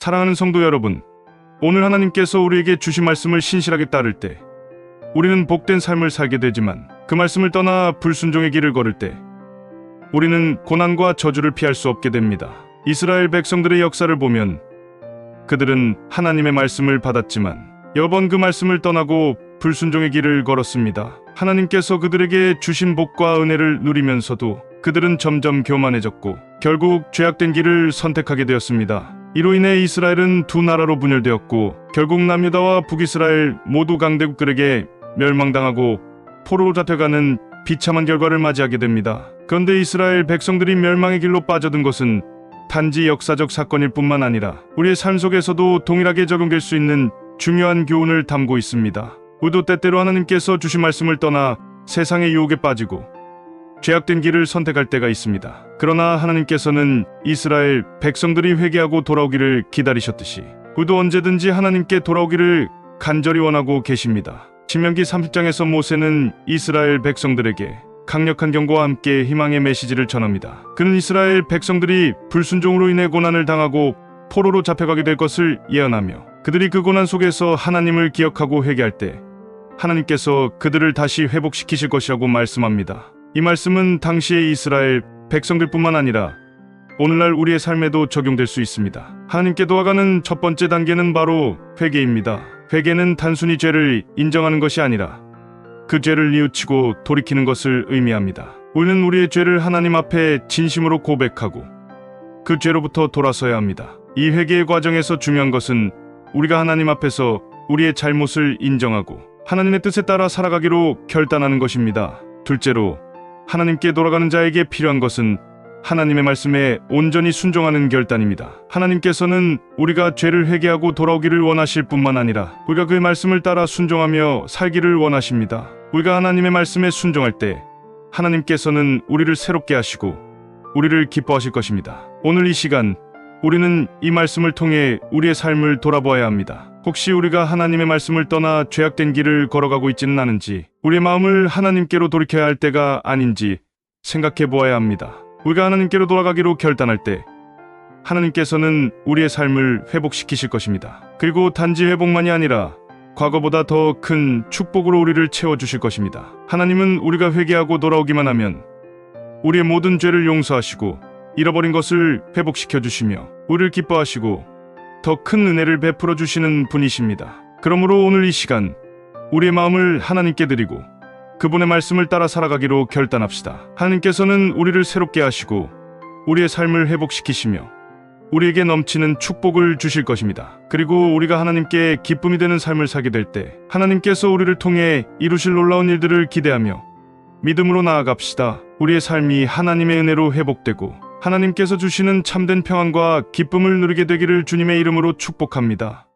사랑하는 성도 여러분, 오늘 하나님께서 우리에게 주신 말씀을 신실하게 따를 때 우리는 복된 삶을 살게 되지만 그 말씀을 떠나 불순종의 길을 걸을 때 우리는 고난과 저주를 피할 수 없게 됩니다. 이스라엘 백성들의 역사를 보면 그들은 하나님의 말씀을 받았지만 여러 번 그 말씀을 떠나고 불순종의 길을 걸었습니다. 하나님께서 그들에게 주신 복과 은혜를 누리면서도 그들은 점점 교만해졌고 결국 죄악된 길을 선택하게 되었습니다. 이로 인해 이스라엘은 두 나라로 분열되었고 결국 남유다와 북이스라엘 모두 강대국들에게 멸망당하고 포로로 잡혀가는 비참한 결과를 맞이하게 됩니다. 그런데 이스라엘 백성들이 멸망의 길로 빠져든 것은 단지 역사적 사건일 뿐만 아니라 우리의 삶 속에서도 동일하게 적용될 수 있는 중요한 교훈을 담고 있습니다. 우도 때때로 하나님께서 주신 말씀을 떠나 세상의 유혹에 빠지고 죄악된 길을 선택할 때가 있습니다. 그러나 하나님께서는 이스라엘 백성들이 회개하고 돌아오기를 기다리셨듯이 우도 언제든지 하나님께 돌아오기를 간절히 원하고 계십니다. 신명기 30장에서 모세는 이스라엘 백성들에게 강력한 경고와 함께 희망의 메시지를 전합니다. 그는 이스라엘 백성들이 불순종으로 인해 고난을 당하고 포로로 잡혀가게 될 것을 예언하며 그들이 그 고난 속에서 하나님을 기억하고 회개할 때 하나님께서 그들을 다시 회복시키실 것이라고 말씀합니다. 이 말씀은 당시의 이스라엘 백성들뿐만 아니라 오늘날 우리의 삶에도 적용될 수 있습니다. 하나님께 도와가는 첫 번째 단계는 바로 회개입니다. 회개는 단순히 죄를 인정하는 것이 아니라 그 죄를 뉘우치고 돌이키는 것을 의미합니다. 우리는 우리의 죄를 하나님 앞에 진심으로 고백하고 그 죄로부터 돌아서야 합니다. 이 회개의 과정에서 중요한 것은 우리가 하나님 앞에서 우리의 잘못을 인정하고 하나님의 뜻에 따라 살아가기로 결단하는 것입니다. 둘째로 하나님께 돌아가는 자에게 필요한 것은 하나님의 말씀에 온전히 순종하는 결단입니다. 하나님께서는 우리가 죄를 회개하고 돌아오기를 원하실 뿐만 아니라 우리가 그의 말씀을 따라 순종하며 살기를 원하십니다. 우리가 하나님의 말씀에 순종할 때 하나님께서는 우리를 새롭게 하시고 우리를 기뻐하실 것입니다. 오늘 이 시간 우리는 이 말씀을 통해 우리의 삶을 돌아보아야 합니다. 혹시 우리가 하나님의 말씀을 떠나 죄악된 길을 걸어가고 있지는 않은지, 우리의 마음을 하나님께로 돌이켜야 할 때가 아닌지 생각해 보아야 합니다. 우리가 하나님께로 돌아가기로 결단할 때, 하나님께서는 우리의 삶을 회복시키실 것입니다. 그리고 단지 회복만이 아니라 과거보다 더 큰 축복으로 우리를 채워주실 것입니다. 하나님은 우리가 회개하고 돌아오기만 하면 우리의 모든 죄를 용서하시고 잃어버린 것을 회복시켜 주시며 우리를 기뻐하시고 더 큰 은혜를 베풀어 주시는 분이십니다. 그러므로 오늘 이 시간 우리의 마음을 하나님께 드리고 그분의 말씀을 따라 살아가기로 결단합시다. 하나님께서는 우리를 새롭게 하시고 우리의 삶을 회복시키시며 우리에게 넘치는 축복을 주실 것입니다. 그리고 우리가 하나님께 기쁨이 되는 삶을 살게 될 때 하나님께서 우리를 통해 이루실 놀라운 일들을 기대하며 믿음으로 나아갑시다. 우리의 삶이 하나님의 은혜로 회복되고 하나님께서 주시는 참된 평안과 기쁨을 누리게 되기를 주님의 이름으로 축복합니다.